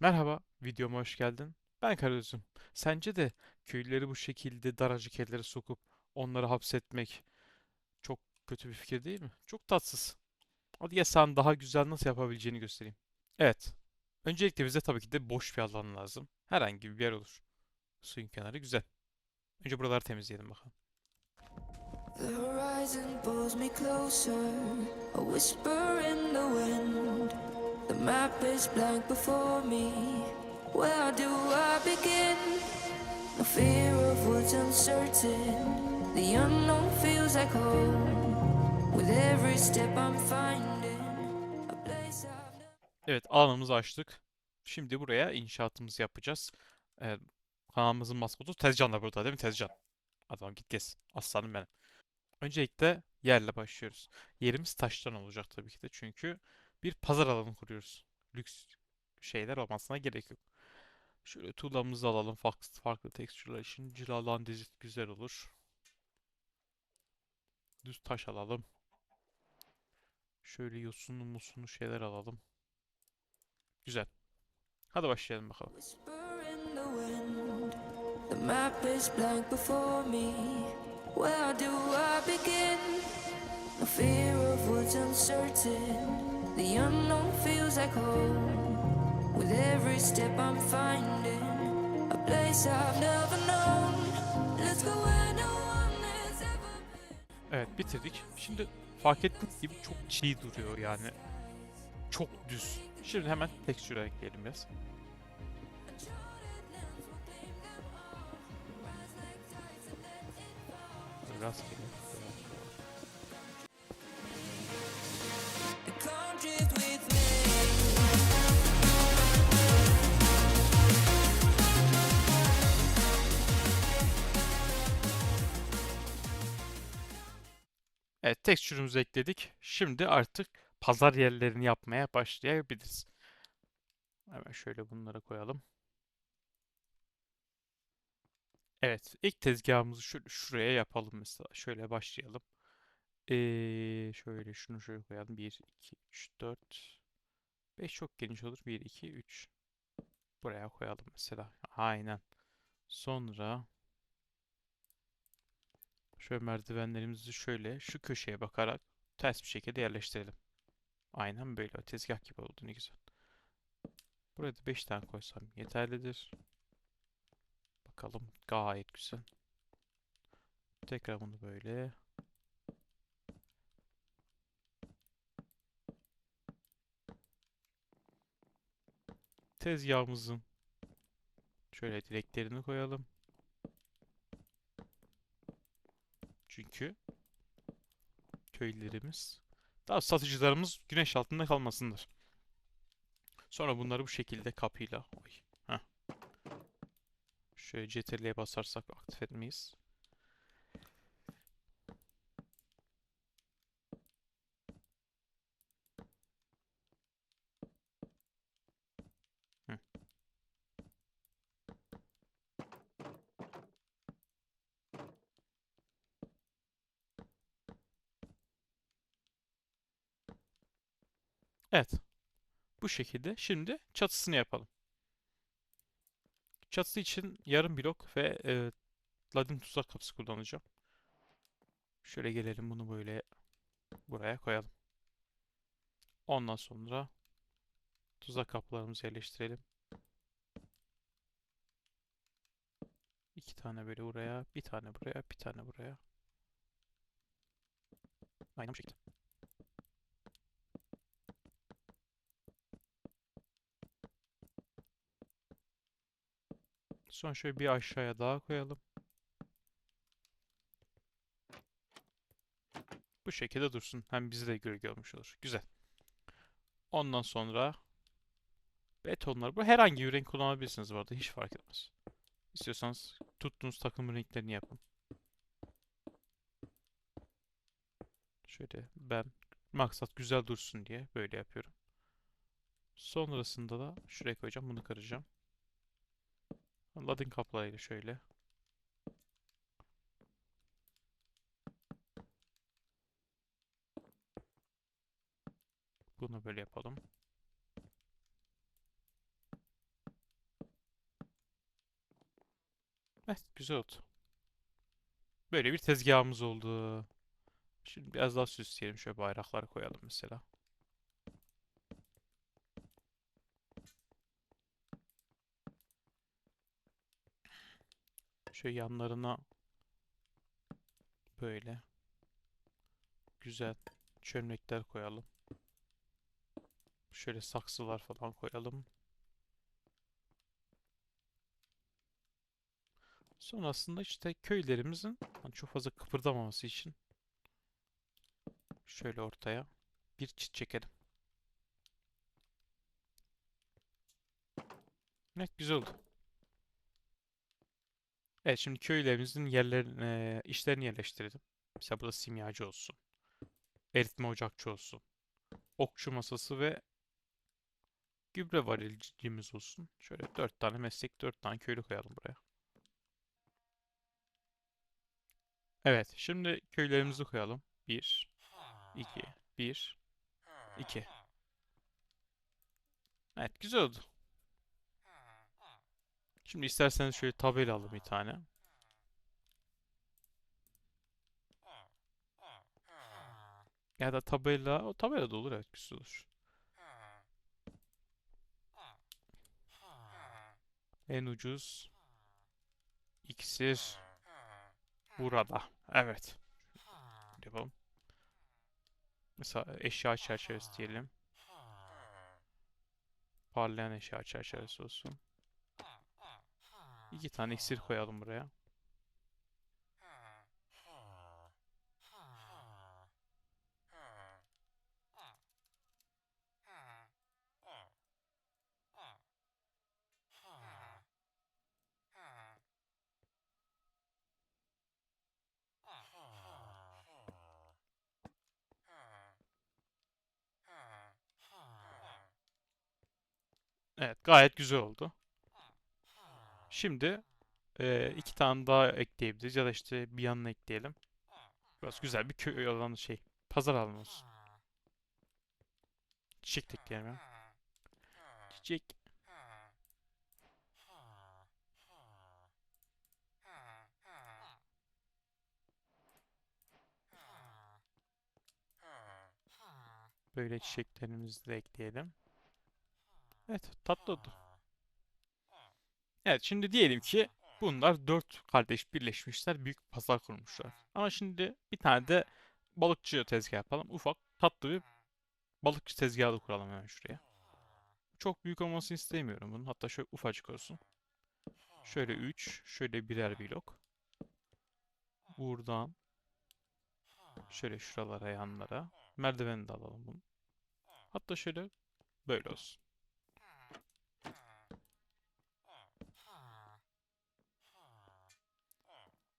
Merhaba, videoma hoş geldin. Ben Karagöz'üm. Sence de köylüleri bu şekilde daracık yerlere sokup onları hapsetmek çok kötü bir fikir değil mi? Çok tatsız. Hadi ya sen daha güzel nasıl yapabileceğini göstereyim. Evet. Öncelikle bize tabii ki de boş bir alan lazım. Herhangi bir yer olur. Suyun kenarı güzel. Önce buraları temizleyelim bakalım. The horizon pulls me closer, a whisper in the wind. The map is blank before me. Where do I begin? No fear of what's uncertain. The unknown feels like home. With every step I'm finding a place I've. Evet, alanımızı açtık. Şimdi buraya inşaatımızı yapacağız. Evet, kanalımızın maskotu Tezcan da burada değil mi Tezcan? Adam git gez. Aslanım benim. Öncelikle yerle başlıyoruz. Yerimiz taştan olacak tabii ki de çünkü bir pazar alanı kuruyoruz. Lüks şeyler olmasına gerek yok. Şöyle tuğlamızı alalım farklı, farklı tekstürler için. Cilalan dizit güzel olur. Düz taş alalım. Şöyle yosunlu musunlu şeyler alalım. Güzel. Hadi başlayalım bakalım. The. The. Where do I begin? No fear of what's uncertain. The unknown feels like home. With every step I'm finding a place I've never known. Let's go where no one has ever been. Evet bitirdik. Şimdi fark ettiğiniz gibi çok çiğ duruyor yani. Çok düz. Şimdi hemen tekstüre ekleyelim biraz. Rastgele. Evet tekstürümüzü ekledik. Şimdi artık pazar yerlerini yapmaya başlayabiliriz. Hemen şöyle bunları koyalım. Evet ilk tezgahımızı şöyle şuraya yapalım mesela. Şöyle başlayalım. Ee, şöyle şunu şöyle koyalım. 1, 2, 3, 4, 5 çok geniş olur. 1, 2, 3. Buraya koyalım mesela. Aynen. Sonra şöyle merdivenlerimizi şöyle şu köşeye bakarak ters bir şekilde yerleştirelim. Aynen böyle. Tezgah gibi oldu. Ne güzel. Buraya da 5 tane koysam yeterlidir. Bakalım. Gayet güzel. Tekrar bunu böyle. Tezgahımızın şöyle direklerini koyalım. Çünkü köylülerimiz, daha satıcılarımız güneş altında kalmasınlar. Sonra bunları bu şekilde kapıyla oy. Şöyle CTRL'ye basarsak aktif etmeyiz. Evet. Bu şekilde. Şimdi çatısını yapalım. Çatısı için yarım blok ve e, ladin tuzak kapısı kullanacağım. Şöyle gelelim bunu böyle buraya koyalım. Ondan sonra tuzak kapılarımızı yerleştirelim. İki tane böyle buraya, bir tane buraya, bir tane buraya. Aynen bu şekilde. Sonra şöyle bir aşağıya daha koyalım. Bu şekilde dursun. Hem bizi de göre görmüş olur. Güzel. Ondan sonra betonlar. Bu herhangi bir renk kullanabilirsiniz bu arada. Hiç fark etmez. İstiyorsanız tuttuğunuz takım renklerini yapın. Şöyle ben maksat güzel dursun diye böyle yapıyorum. Sonrasında da şuraya koyacağım. Bunu kıracağım. Ladin kaplayla şöyle. Bunu böyle yapalım. Evet, güzel oldu. Böyle bir tezgahımız oldu. Şimdi biraz daha süsleyelim. Şöyle bayraklar koyalım mesela. Şöyle yanlarına böyle güzel çömlekler koyalım. Şöyle saksılar falan koyalım. Sonrasında işte köylerimizin hani çok fazla kıpırdamaması için şöyle ortaya bir çit çekelim. Evet güzel oldu. Evet şimdi köylerimizin yerlerine, işlerini yerleştirelim. Mesela burada simyacı olsun. Eritme ocakçı olsun. Okçu masası ve gübre varilcimiz olsun. Şöyle dört tane meslek, dört tane köylü koyalım buraya. Evet, şimdi köylerimizi koyalım. 1, 2, 1, 2. Evet, güzel oldu. Şimdi isterseniz şöyle tabela alalım bir tane. Ya da tabela, o tabela da olur evet güzel olur. En ucuz iksir burada. Evet. Yapalım. Mesela eşya çerçevesi diyelim. Parlayan eşya çerçevesi olsun. İki tane iksir koyalım buraya. Evet, gayet güzel oldu. Şimdi eee, iki tane daha ekleyebiliriz ya da işte bir yanına ekleyelim. Biraz güzel bir köy alanı şey, pazar alanı olsun. Çiçek de ekleyelim ya. Çiçek. Böyle çiçeklerimizi de ekleyelim. Evet, tatlı oldu. Evet, şimdi diyelim ki bunlar dört kardeş birleşmişler, büyük pazar kurmuşlar. Ama şimdi bir tane de balıkçı tezgah yapalım. Ufak, tatlı bir balıkçı tezgahı da kuralım hemen şuraya. Çok büyük olmasını istemiyorum bunun. Hatta şöyle ufacık olsun. Şöyle 3, şöyle birer blok. Buradan şöyle şuralara, yanlara. Merdiveni de alalım bunu. Hatta şöyle böyle olsun.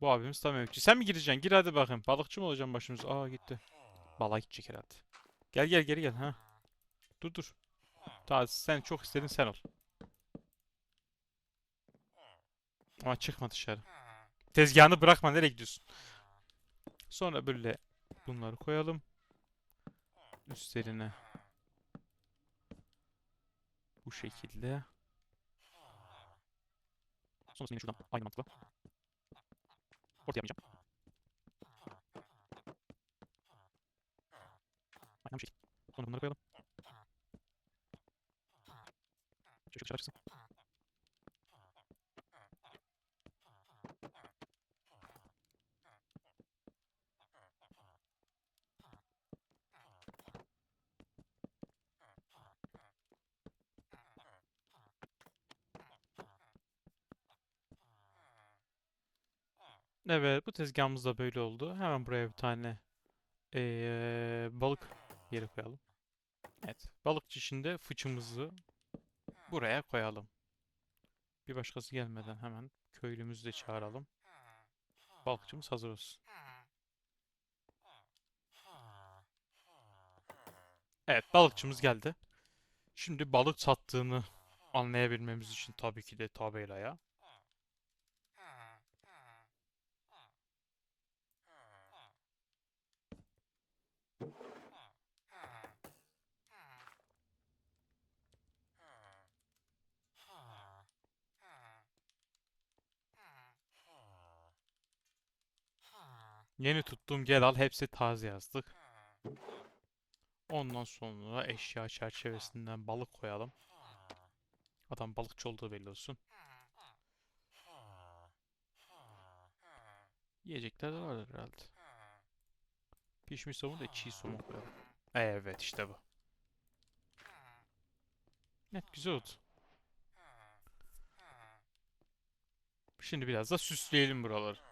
Bu abimiz tam emekçi. Sen mi gireceksin? Gir hadi bakayım. Balıkçı mı olacaksın başımıza? Aa gitti. Balığa gidecek herhalde. Gel gel geri gel ha. Dur dur. Daha sen çok istedin sen ol. Ama çıkma dışarı. Tezgahını bırakma nereye gidiyorsun? Sonra böyle bunları koyalım. Üstlerine. Bu şekilde. Sonrasında yine şuradan aynı mantıkla. Ortaya yapmayacağım. Aynen bu şekilde. Sonra bunları koyalım. Şöyle dışarı çıksın. Evet, bu tezgahımız da böyle oldu. Hemen buraya bir tane eee, balık yeri koyalım. Evet, balıkçı içinde fıçımızı buraya koyalım. Bir başkası gelmeden hemen köylümüzü de çağıralım. Balıkçımız hazır olsun. Evet, balıkçımız geldi. Şimdi balık sattığını anlayabilmemiz için tabii ki de tabelaya. Yeni tuttuğum gel al hepsi taze yazdık. Ondan sonra eşya çerçevesinden balık koyalım. Adam balıkçı olduğu belli olsun. Yiyecekler de vardır herhalde. Pişmiş somon da çiğ somon koyalım. Evet işte bu. Evet güzel oldu. Şimdi biraz da süsleyelim buraları.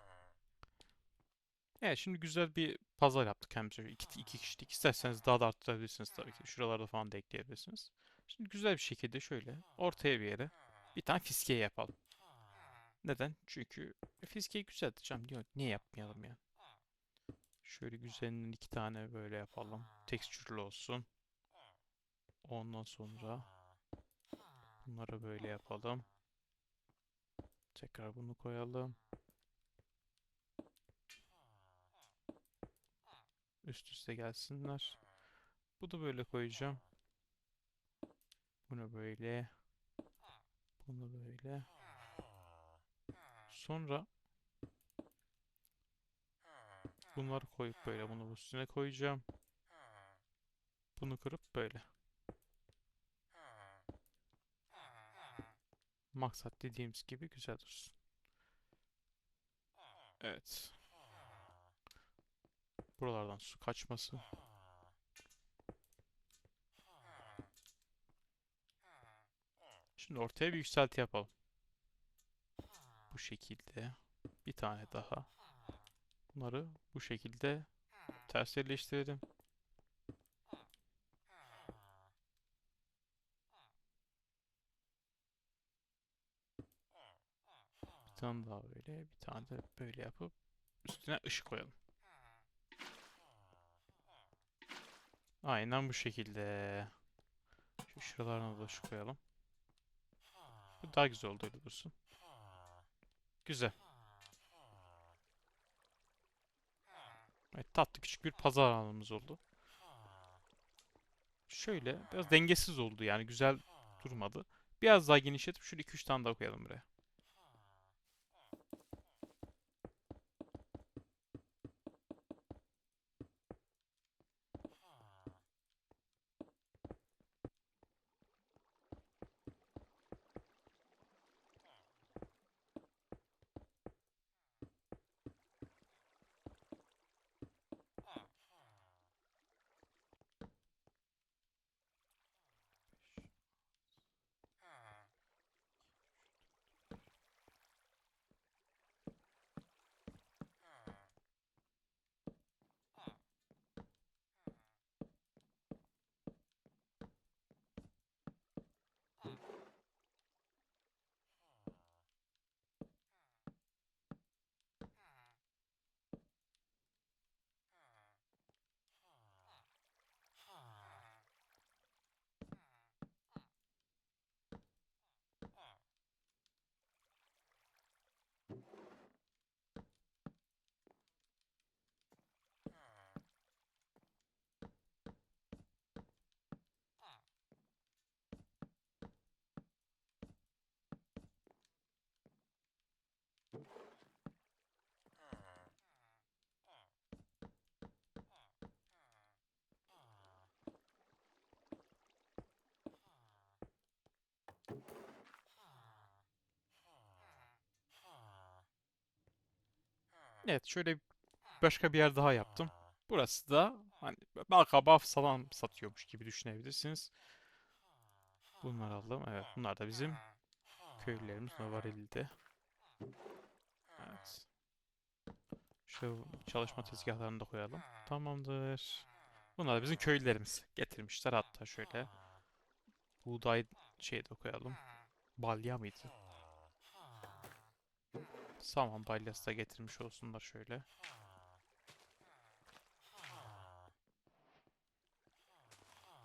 Evet şimdi güzel bir pazar yaptık hem şöyle iki, iki kişilik. İsterseniz daha da arttırabilirsiniz tabii ki. Şuralarda falan da ekleyebilirsiniz. Şimdi güzel bir şekilde şöyle ortaya bir yere bir tane fiskiye yapalım. Neden? Çünkü fiskiye güzeldi canım. Niye, niye yapmayalım ya? Şöyle güzelinden iki tane böyle yapalım. Tekstürlü olsun. Ondan sonra bunları böyle yapalım. Tekrar bunu koyalım. Üst üste gelsinler. Bu da böyle koyacağım. Bunu böyle. Bunu böyle. Sonra bunları koyup böyle bunu üstüne koyacağım. Bunu kırıp böyle. Maksat dediğimiz gibi güzel dursun. Evet. Buralardan su kaçması. Şimdi ortaya bir yükselti yapalım. Bu şekilde. Bir tane daha. Bunları bu şekilde ters yerleştirelim. Bir tane daha böyle, bir tane de böyle yapıp üstüne ışık koyalım. Aynen bu şekilde. Şu şuralarına da ışık koyalım. Bu daha güzel oldu öyle dursun. Güzel. Evet, tatlı küçük bir pazar alanımız oldu. Şöyle biraz dengesiz oldu yani güzel durmadı. Biraz daha genişletip şöyle 2-3 tane daha koyalım buraya. Evet şöyle başka bir yer daha yaptım. Burası da hani balkabaf salam satıyormuş gibi düşünebilirsiniz. Bunları aldım. Evet bunlar da bizim köylülerimiz Novaril'de. Evet. Şu çalışma tezgahlarını da koyalım. Tamamdır. Bunlar da bizim köylülerimiz. Getirmişler hatta şöyle. Buğday şey de koyalım. Balya mıydı? Saman balyası da getirmiş olsunlar şöyle.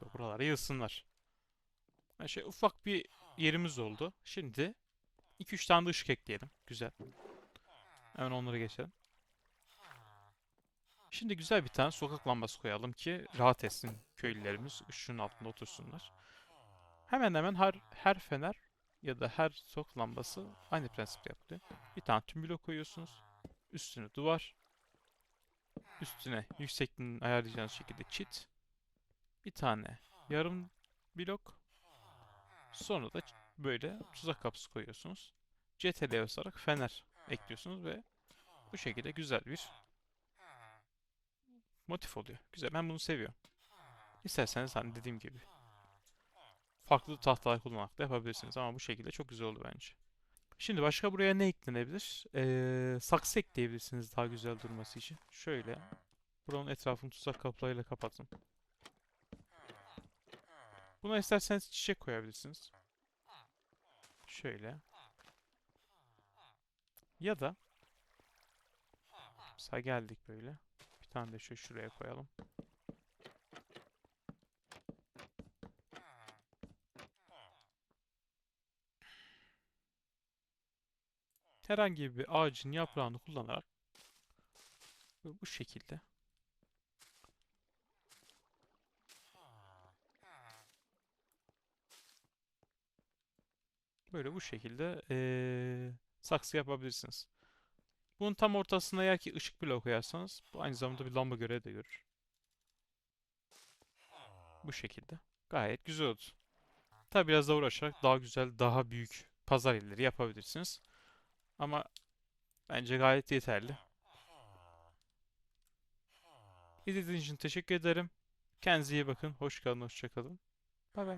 Ve Buraları yığsınlar. Ha şey ufak bir yerimiz oldu. Şimdi 2-3 tane de ışık ekleyelim. Güzel. Hemen onları geçelim. Şimdi güzel bir tane sokak lambası koyalım ki rahat etsin köylülerimiz ışığın altında otursunlar. Hemen hemen her her fener ya da her sokak lambası aynı prensiple yapılıyor. Bir tane tüm blok koyuyorsunuz. Üstüne duvar. üstüne yüksekliğini ayarlayacağınız şekilde çit. Bir tane yarım blok. Sonra da böyle tuzak kapısı koyuyorsunuz. CTRL'ye basarak fener ekliyorsunuz ve bu şekilde güzel bir motif oluyor. Güzel. Ben bunu seviyorum. İsterseniz hani dediğim gibi farklı tahtalar kullanarak da yapabilirsiniz ama bu şekilde çok güzel oldu bence. Şimdi başka buraya ne eklenebilir? Ee, saksı ekleyebilirsiniz daha güzel durması için. Şöyle buranın etrafını tuzak kaplarıyla kapatın. Buna isterseniz çiçek koyabilirsiniz. Şöyle. Ya da mesela geldik böyle. Bir tane de şu şuraya koyalım. Herhangi bir ağacın yaprağını kullanarak bu şekilde böyle bu şekilde eee, saksı yapabilirsiniz. Bunun tam ortasına eğer ki ışık bloğu koyarsanız bu aynı zamanda bir lamba görevi de görür. Bu şekilde. Gayet güzel oldu. Tabi biraz daha uğraşarak daha güzel, daha büyük pazar yerleri yapabilirsiniz. Ama bence gayet yeterli. İzlediğiniz için teşekkür ederim. Kendinize iyi bakın. Hoş kalın, hoşça kalın. Bay bay.